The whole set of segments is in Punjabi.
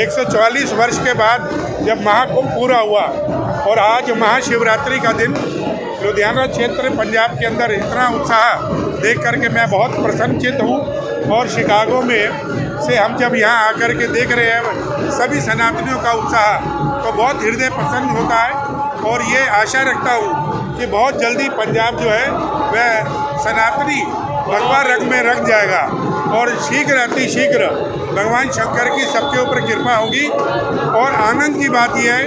144 वर्ष के बाद जब महाकुंभ पूरा हुआ और आज महाशिवरात्रि का दिन, लुधियाना क्षेत्र पंजाब के अंदर इतना उत्साह देख करके मैं बहुत प्रसन्नचित हूँ और शिकागो में से हम जब यहाँ आकर के देख रहे हैं सभी सनातनियों का उत्साह तो बहुत हृदय प्रसन्न होता है और ये आशा रखता हूँ कि बहुत जल्दी पंजाब जो है, वह सनातनी भगवा रंग में रंग जाएगा। और शीघ्र, अति शीघ्र भगवान शंकर की सबके ऊपर कृपा होगी। और आनंद की बात यह है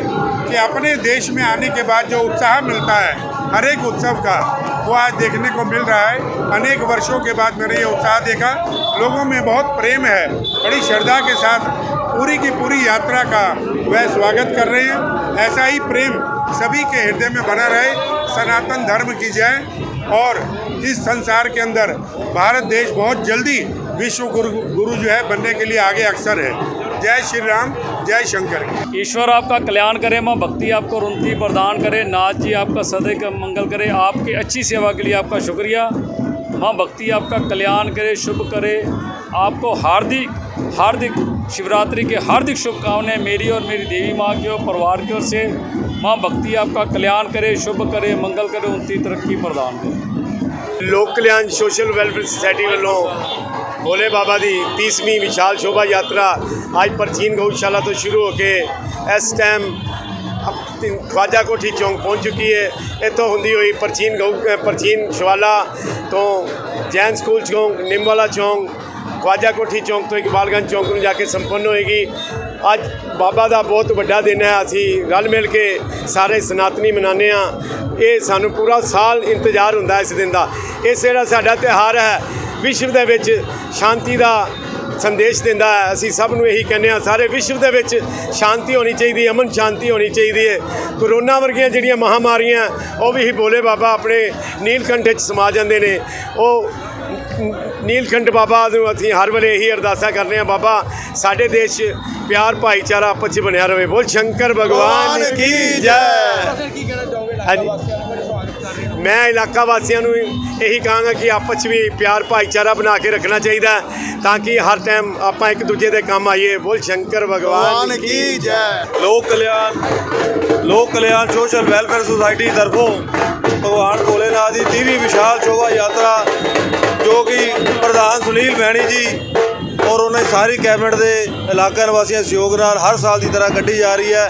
कि अपने देश में आने के बाद जो उत्साह मिलता है हर एक उत्सव का, वो आज देखने को मिल रहा है। अनेक वर्षों के बाद मैंने ये उत्साह देखा। लोगों में बहुत प्रेम है। बड़ी श्रद्धा के साथ पूरी की पूरी यात्रा का वह स्वागत कर रहे हैं। ऐसा ही प्रेम सभी के हृदय में बना रहे। सनातन धर्म की जय। और इस संसार के अंदर भारत देश बहुत जल्दी विश्व गुरु गुरु जो है बनने के लिए आगे अक्सर है। जय श्री राम जय शंकर। ईश्वर आपका कल्याण करे, माँ भक्ति आपको रुंती प्रदान करे, नाथ जी आपका सदैव मंगल करे, आपकी अच्छी सेवा के लिए आपका शुक्रिया। माँ भक्ति आपका कल्याण करे, शुभ करे, आपको हार्दिक हार्दिक शिवरात्रि के हार्दिक शुभकामनाएं मेरी और मेरी देवी माँ की और परिवार की ओर से माँ भक्ति आपका कल्याण करे शुभ करे मंगल करे उनकी तरक्की प्रदान करे ਲੋਕ ਕਲਿਆਣ ਸੋਸ਼ਲ ਵੈਲਫੇਅਰ ਸੁਸਾਇਟੀ ਵੱਲੋਂ ਭੋਲੇ ਬਾਬਾ ਦੀ 30ਵੀਂ ਵਿਸ਼ਾਲ ਸ਼ੋਭਾ ਯਾਤਰਾ ਅੱਜ ਪ੍ਰਾਚੀਨ ਗਊਸ਼ਾਲਾ ਤੋਂ ਸ਼ੁਰੂ ਹੋ ਕੇ ਇਸ ਟਾਈਮ ਅਪ- ਖਵਾਜਾ ਕੋਠੀ ਚੌਂਕ ਪਹੁੰਚ ਚੁੱਕੀ ਹੈ ਇੱਥੋਂ ਹੁੰਦੀ ਹੋਈ ਪ੍ਰਾਚੀਨ ਗਊ ਅ, ਪ੍ਰਾਚੀਨ ਸ਼ਿਵਾਲਾ ਤੋਂ ਜੈਨ ਸਕੂਲ ਚੌਂਕ ਨਿੰਮਵਾਲਾ ਚੌਂਕ ਖਵਾਜਾ ਕੋਠੀ ਚੌਂਕ ਤੋਂ ਇਕਬਾਲਗੰਜ ਚੌਂਕ ਨੂੰ ਜਾ ਕੇ ਸੰਪੰਨ ਹੋਏਗੀ। ਅੱਜ ਬਾਬਾ ਦਾ ਬਹੁਤ ਵੱਡਾ ਦਿਨ ਹੈ। ਅਸੀਂ ਰਲ ਮਿਲ ਕੇ ਸਾਰੇ ਸਨਾਤਨੀ ਮਨਾਉਂਦੇ ਹਾਂ। ਇਹ ਸਾਨੂੰ ਪੂਰਾ ਸਾਲ ਇੰਤਜ਼ਾਰ ਹੁੰਦਾ ਇਸ ਦਿਨ ਦਾ। ਇਹ ਜਿਹੜਾ ਸਾਡਾ ਤਿਉਹਾਰ ਹੈ, ਵਿਸ਼ਵ ਦੇ ਵਿੱਚ ਸ਼ਾਂਤੀ ਦਾ ਸੰਦੇਸ਼ ਦਿੰਦਾ ਹੈ। ਅਸੀਂ ਸਭ ਨੂੰ ਇਹੀ ਕਹਿੰਦੇ ਹਾਂ, ਸਾਰੇ ਵਿਸ਼ਵ ਦੇ ਵਿੱਚ ਸ਼ਾਂਤੀ ਹੋਣੀ ਚਾਹੀਦੀ ਹੈ, ਅਮਨ ਸ਼ਾਂਤੀ ਹੋਣੀ ਚਾਹੀਦੀ ਹੈ। ਕਰੋਨਾ ਵਰਗੀਆਂ ਜਿਹੜੀਆਂ ਮਹਾਮਾਰੀਆਂ, ਉਹ ਵੀ ਹੀ ਬੋਲੇ ਬਾਬਾ, ਆਪਣੇ ਨੀਲਕੰਠ ਵਿੱਚ ਸਮਾ ਜਾਂਦੇ ਨੇ। ਉਹ ਨੀਲਕੰਠ ਬਾਬਾ ਨੂੰ ਅਸੀਂ ਹਰ ਵੇਲੇ ਇਹੀ ਅਰਦਾਸਾਂ ਕਰਦੇ ਹਾਂ ਬਾਬਾ ਸਾਡੇ ਦੇਸ਼ 'ਚ ਪਿਆਰ ਭਾਈਚਾਰਾ ਆਪਸ 'ਚ ਬਣਿਆ ਰਵੇ। ਬੋਲ ਸ਼ੰਕਰ ਭਗਵਾਨ ਕੀ ਜੈ। ਹਾਂਜੀ। ਮੈਂ ਇਲਾਕਾ ਵਾਸੀਆਂ ਨੂੰ ਇਹੀ ਕਹਾਂਗਾ ਕਿ ਆਪਸ 'ਚ ਵੀ ਪਿਆਰ ਭਾਈਚਾਰਾ ਬਣਾ ਕੇ ਰੱਖਣਾ ਚਾਹੀਦਾ ਤਾਂ ਕਿ ਹਰ ਟਾਈਮ ਆਪਾਂ ਇੱਕ ਦੂਜੇ ਦੇ ਕੰਮ ਆਈਏ। ਬੋਲ ਸ਼ੰਕਰ ਭਗਵਾਨ ਕੀ ਜੈ। ਲੋਕ ਕਲਿਆਣ ਲੋਕ ਕਲਿਆਣ ਸੋਸ਼ਲ ਵੈਲਫੇਅਰ ਸੁਸਾਇਟੀ ਤਰਫੋਂ ਭਗਵਾਨ ਭੋਲੇਨਾਥ ਦੀ 30ਵੀਂ ਵਿਸ਼ਾਲ ਸ਼ੋਭਾ ਯਾਤਰਾ, ਜੋ ਕਿ ਪ੍ਰਧਾਨ ਸੁਨੀਲ ਭੈਣੀ ਜੀ ਔਰ ਉਹਨਾਂ ਦੀ ਸਾਰੀ ਕੈਬਨਿਟ ਦੇ ਇਲਾਕਾ ਨਿਵਾਸੀਆਂ ਸਹਿਯੋਗ ਨਾਲ ਹਰ ਸਾਲ ਦੀ ਤਰ੍ਹਾਂ ਕੱਢੀ ਜਾ ਰਹੀ ਹੈ।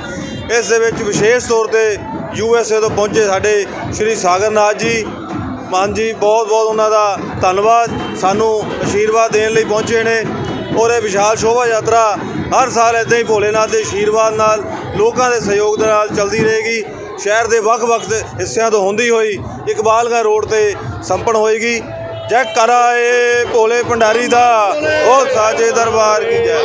ਇਸ ਦੇ ਵਿੱਚ ਵਿਸ਼ੇਸ਼ ਤੌਰ ਤੇ ਯੂ ਐਸ ਏ ਤੋਂ ਪਹੁੰਚੇ ਸਾਡੇ ਸ਼੍ਰੀ ਸਾਗਰਨਾਥ ਜੀ, ਮਾਨ ਜੀ ਬਹੁਤ ਬਹੁਤ ਉਹਨਾਂ ਦਾ ਧੰਨਵਾਦ, ਸਾਨੂੰ ਆਸ਼ੀਰਵਾਦ ਦੇਣ ਲਈ ਪਹੁੰਚੇ ਨੇ ਔਰ ਇਹ ਵਿਸ਼ਾਲ ਸ਼ੋਭਾ ਯਾਤਰਾ ਹਰ ਸਾਲ ਇਦਾਂ ਹੀ ਭੋਲੇਨਾਥ ਦੇ ਆਸ਼ੀਰਵਾਦ ਨਾਲ ਲੋਕਾਂ ਦੇ ਸਹਿਯੋਗ ਦੇ ਨਾਲ ਚੱਲਦੀ ਰਹੇਗੀ। ਸ਼ਹਿਰ ਦੇ ਵੱਖ-ਵੱਖ ਹਿੱਸਿਆਂ ਤੋਂ ਹੁੰਦੀ ਹੋਈ ਇਕਬਾਲਗੰਜ ਰੋਡ ਤੇ ਸੰਪਨ ਹੋਏਗੀ। ਜੈ ਕਰਾਏ ਭੋਲੇ ਭੰਡਾਰੀ ਦਾ। ਉਹ ਸਾਜੇ ਦਰਬਾਰ ਕੀ ਜੈ।